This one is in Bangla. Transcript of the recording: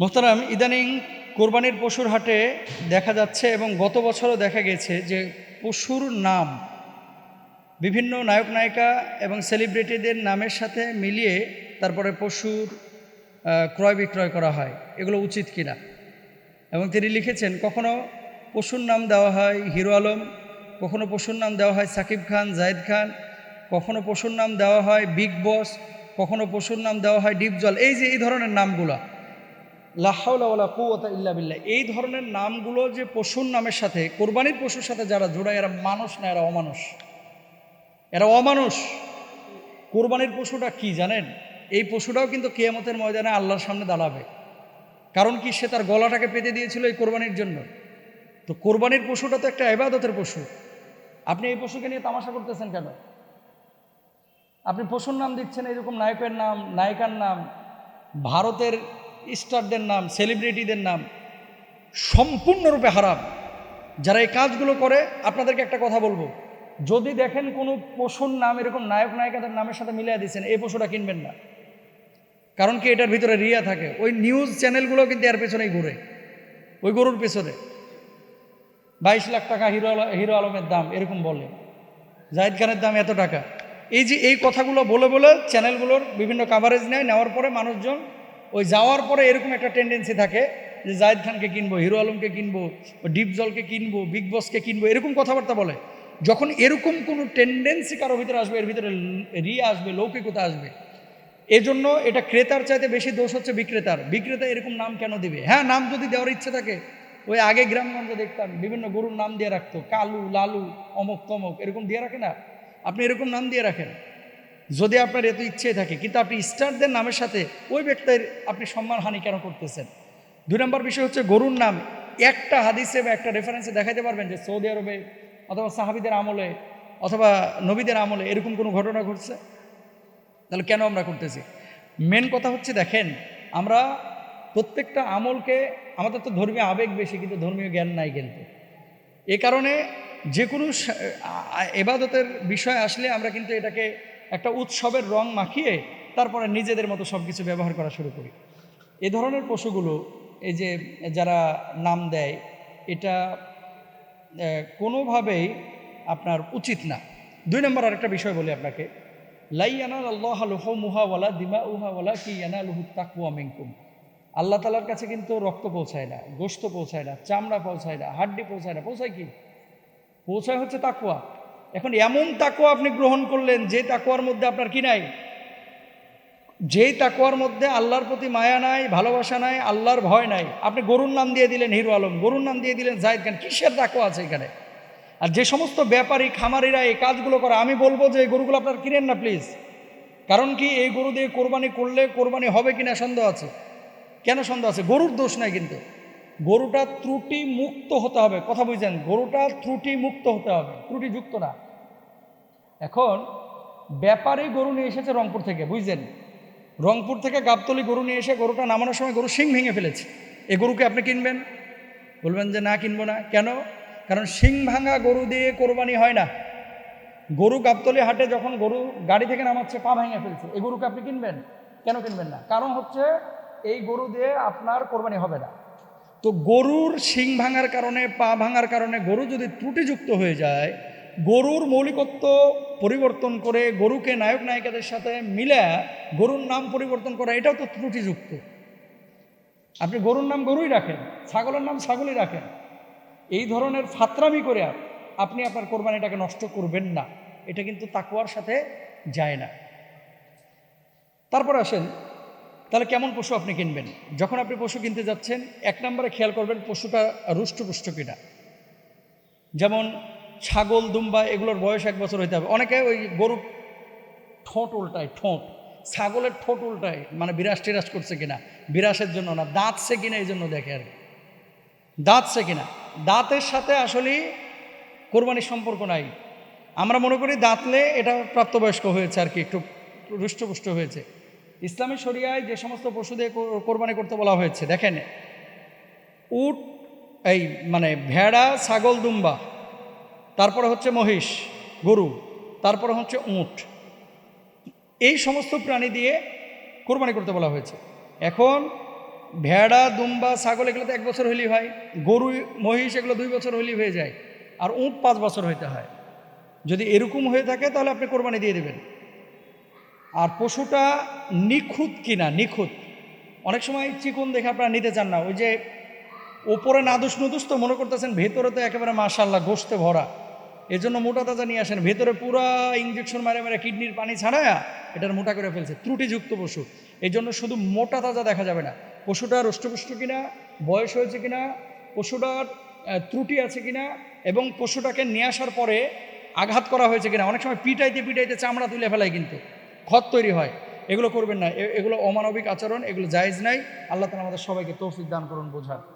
মোহতারাম, ইদানিং কোরবানির পশুর হাটে দেখা যাচ্ছে এবং গত বছরও দেখা গেছে যে পশুর নাম বিভিন্ন নায়ক নায়িকা এবং সেলিব্রিটিদের নামের সাথে মিলিয়ে তারপরে পশুর ক্রয় বিক্রয় করা হয়। এগুলো উচিত কিনা? এবং তিনি লিখেছেন, কখনো পশুর নাম দেওয়া হয় হিরো আলম, কখনো পশুর নাম দেওয়া হয় সাকিব খান, জায়েদ খান, কখনো পশুর নাম দেওয়া হয় বিগ বস, কখনো পশুর নাম দেওয়া হয় ডিপজল। এই যে, এই ধরনের নামগুলা। লাহাউলা কুয়তা ইল্লা বিল্লাহ। এই ধরনের নামগুলো যে পশুর নামের সাথে, কোরবানির পশুর সাথে যারা জোড়ায়, এরা মানুষ না, এরা অমানুষ। এরা অমানুষ। কোরবানির পশুটা কি জানেন? এই পশুটাও কিন্তু কেয়ামতের ময়দানে আল্লাহর সামনে দাঁড়াবে। কারণ কি? সে তার গলাটাকে পেতে দিয়েছিল এই কোরবানির জন্য। তো কোরবানির পশুটা তো একটা এবাদতের পশু। আপনি এই পশুকে নিয়ে তামাশা করতেছেন কেন? আপনি পশুর নাম দিচ্ছেন, এরকম নায়কের নাম, নায়িকার নাম, ভারতের স্টারদের নাম সেলিব্রিটিদের নাম সম্পূর্ণরূপে হারাম। যারা এই কাজগুলো করে, আপনাদেরকে একটা কথা বলব। যদি দেখেন কোনো পশুর নাম এরকম নায়ক, নায়িকাদের নামের সাথে মিলিয়ে দিচ্ছেন, এই পশুটা কিনবেন না। কারণ কি এটার ভিতরে রিয়া থাকে। ওই নিউজ চ্যানেলগুলো কিন্তু এর পেছনেই ঘুরে। ওই গরুর পেছনে। বাইশ লাখ টাকা হিরো হিরো আলমের দাম, এরকম বলে। জাহিদ খানের দাম এত টাকা। এই যে এই কথাগুলো বলে বলে চ্যানেলগুলোর বিভিন্ন কাভারেজ নেয়, নেওয়ার পরে মানুষজন ওই যাওয়ার পরে এরকম একটা টেন্ডেন্সি থাকে যে জাহিদ খানকে কিনবো, হিরো আলমকে কিনবো, ডিপ জলকে কিনবো বিগ বসকে কিনবো, এরকম কথাবার্তা বলে। যখন এরকম কোনো টেন্ডেন্সি কারও ভিতরে আসবে, এর ভিতরে রিয়া আসবে, লৌকিকতা আসবে, এজন্য এটা ক্রেতার চাইতে বেশি দোষ হচ্ছে বিক্রেতার। বিক্রেতা এরকম নাম কেন দিবে? হ্যাঁ নাম যদি দেওয়ার ইচ্ছে থাকে, ওই আগে গ্রামগঞ্জে দেখতাম, বিভিন্ন গরুর নাম দিয়ে রাখতো, কালু, লালু, অমক, তমক, এরকম দিয়ে রাখে না? আপনি এরকম নাম দিয়ে রাখেন। যদি আপনার এত ইচ্ছে থাকে, কিন্তু আপনি স্টারদের নামের সাথে ওই ব্যক্তির আপনি সম্মানহানি কেন করতেছেন? দুই নম্বর বিষয় হচ্ছে গরুর নাম। একটা হাদিসে বা একটা রেফারেন্সে দেখাতে পারবেন যে সৌদি আরবে অথবা সাহাবিদের আমলে অথবা নবীদের আমলে এরকম কোনো ঘটনা ঘটছে? তাহলে কেন আমরা করতেছি? মেন কথা হচ্ছে, দেখেন, আমরা প্রত্যেকটা আমলকে, আমাদের তো ধর্মীয় আবেগ বেশি, কিন্তু ধর্মীয় জ্ঞান নাই কিন্তু। এ কারণে যে কোনো এবাদতের বিষয় আসলে আমরা কিন্তু এটাকে একটা উৎসবের রং মাখিয়ে তারপরে নিজেদের মতো সব কিছু ব্যবহার করা শুরু করি। এ ধরনের পশুগুলো, এই যে যারা নাম দেয়, এটা কোনোভাবেই আপনার উচিত না। দুই নম্বর আরেকটা বিষয় বলি আপনাকে। লাই লাইয়ানাল আল্লাহ লুহ মুহাওয়ালা দিমা উহাওয়ালা কি ইয়ানা লুহু তাকুয়া মিনকুম। আল্লাহ তালার কাছে কিন্তু রক্ত পৌঁছায় না গোস্ত পৌঁছায় না, চামড়া পৌঁছায় না, হাড্ডি পৌঁছায় না। পৌঁছায় কি? পৌঁছায় হচ্ছে তাকুয়া এখন এমন তাকুয়া আপনি গ্রহণ করলেন, যে তাকোয়ার মধ্যে আপনার কি নাই? যেই তাকোয়ার মধ্যে আল্লাহর প্রতি মায়া নাই, ভালোবাসা নাই, আল্লাহর ভয় নাই, আপনি গরুর নাম দিয়ে দিলেন হিরো আলম, গরুর নাম দিয়ে দিলেন জাহিদ খান, কিসের তাকুয়া আছে এখানে? আর যে সমস্ত ব্যাপারী, খামারিরা এই কাজগুলো করে, আমি বলব যে এই গরুগুলো আপনার কিনেন না, প্লিজ। কারণ কি, এই গরু দিয়ে কোরবানি করলে কোরবানি হবে কিনা সন্দেহ আছে? কেন সন্দেহ আছে? গরুর দোষ নাই কিন্তু। গরুটা ত্রুটি মুক্ত হতে হবে। কথা বুঝছেন? গরুটা ত্রুটি মুক্ত হতে হবে। ত্রুটিযুক্ত না। এখন ব্যাপারী গরু নিয়ে এসেছে রংপুর থেকে বুঝছেন রংপুর থেকে গাবতলি গরু নিয়ে এসে গরুটা নামানোর সময় গরু শিং ভেঙে ফেলেছে। এ গরুকে আপনি কিনবেন? বলবেন যে না, কিনবো না। কেন? কারণ শিং ভাঙা গরু দিয়ে কোরবানি হয় না। গরু গাবতলি হাটে যখন গরু গাড়ি থেকে নামাচ্ছে, পা ভেঙে ফেলছে। এই গরুকে আপনি কিনবেন? কেন কিনবেন না? কারণ হচ্ছে এই গরু দিয়ে আপনার কোরবানি হবে না। তো গরুর শিং ভাঙার কারণে, পা ভাঙার কারণে গরু যদি ত্রুটিযুক্ত হয়ে যায়, গরুর মৌলিকত্ব পরিবর্তন করে গরুকে নায়ক নায়িকাদের সাথে মিলে গরুর নাম পরিবর্তন করা, এটাও তো ত্রুটিযুক্ত। আপনি গরুর নাম গরুই রাখেন, ছাগলের নাম ছাগলই রাখেন। এই ধরনের ফাতরামি করে আপনি আপনার কোরবানিটাকে নষ্ট করবেন না। এটা কিন্তু তাকুয়ার সাথে যায় না। তারপর আসেন তাহলে কেমন পশু আপনি কিনবেন? যখন আপনি পশু কিনতে যাচ্ছেন, এক নম্বরে খেয়াল করবেন পশুটা রুষ্টপুষ্ট কিনা। যেমন ছাগল, দুম্বা, এগুলোর বয়স এক বছর হইতে হবে। অনেকে ওই গরু ঠোঁট উল্টায়, ঠোঁট। ছাগলের ঠোঁট উল্টায় মানে বিরাস টিরাস করছে কিনা, বিরাসের জন্য না, দাঁত দাঁতছে কিনা এই জন্য দেখে আর কি। দাঁতছে কিনা। দাঁতের সাথে আসলে কোরবানির সম্পর্ক নাই। আমরা মনে করি দাঁতলে এটা প্রাপ্তবয়স্ক হয়েছে আর কি, একটু রুষ্টপুষ্ট হয়েছে। ইসলামী শরিয়ায় যে সমস্ত পশু দিয়ে কোরবানি করতে বলা হয়েছে, দেখেন। উট, এই মানে ভেড়া, ছাগল, দুম্বা। তারপরে হচ্ছে মহিষ, গরু। তারপরে হচ্ছে উট। এই সমস্ত প্রাণী দিয়ে কোরবানি করতে বলা হয়েছে। এখন ভেড়া, দুম্বা, ছাগল, এগুলো তো এক বছর হলেই হয়। গরু, মহিষ, এগুলো দুই বছর হলেই হয়ে যায়। আর উঁট পাঁচ বছর হইতে হয়। যদি এরকম হয়ে থাকে, তাহলে আপনি কোরবানি দিয়ে দেবেন। আর পশুটা নিখুঁত কিনা, নিখুঁত। অনেক সময় চিকন দেখে আপনারা নিতে চান না, ওই যে ওপরে নাদুস নুদুস তো মনে করতেছেন, ভেতরে তো একেবারে মাশাল্লাহ গোস্তে ভরা। এর জন্য মোটা তাজা নিয়ে আসেন, ভেতরে পুরা ইঞ্জেকশন মারে মারে কিডনির পানি ছাড়ায়া এটার মোটা করে ফেলছে, ত্রুটিযুক্ত পশু। এই জন্য শুধু মোটা তাজা দেখা যাবে না, পশুটা রষ্টপুষ্ট কিনা, বয়স হয়েছে কিনা, পশুটার ত্রুটি আছে কিনা, এবং পশুটাকে নিয়ে আসার পরে আঘাত করা হয়েছে কিনা। অনেক সময় পিটাইতে পিটাইতে চামড়া তুলে ফেলায় কিন্তু। ক্ষত তৈরি হয়। এগুলো করবেন না। এগুলো অমানবিক আচরণ, এগুলো জায়জ নাই। আল্লাহ তালা আমাদের সবাইকে তৌফিক দান করুন বোঝার।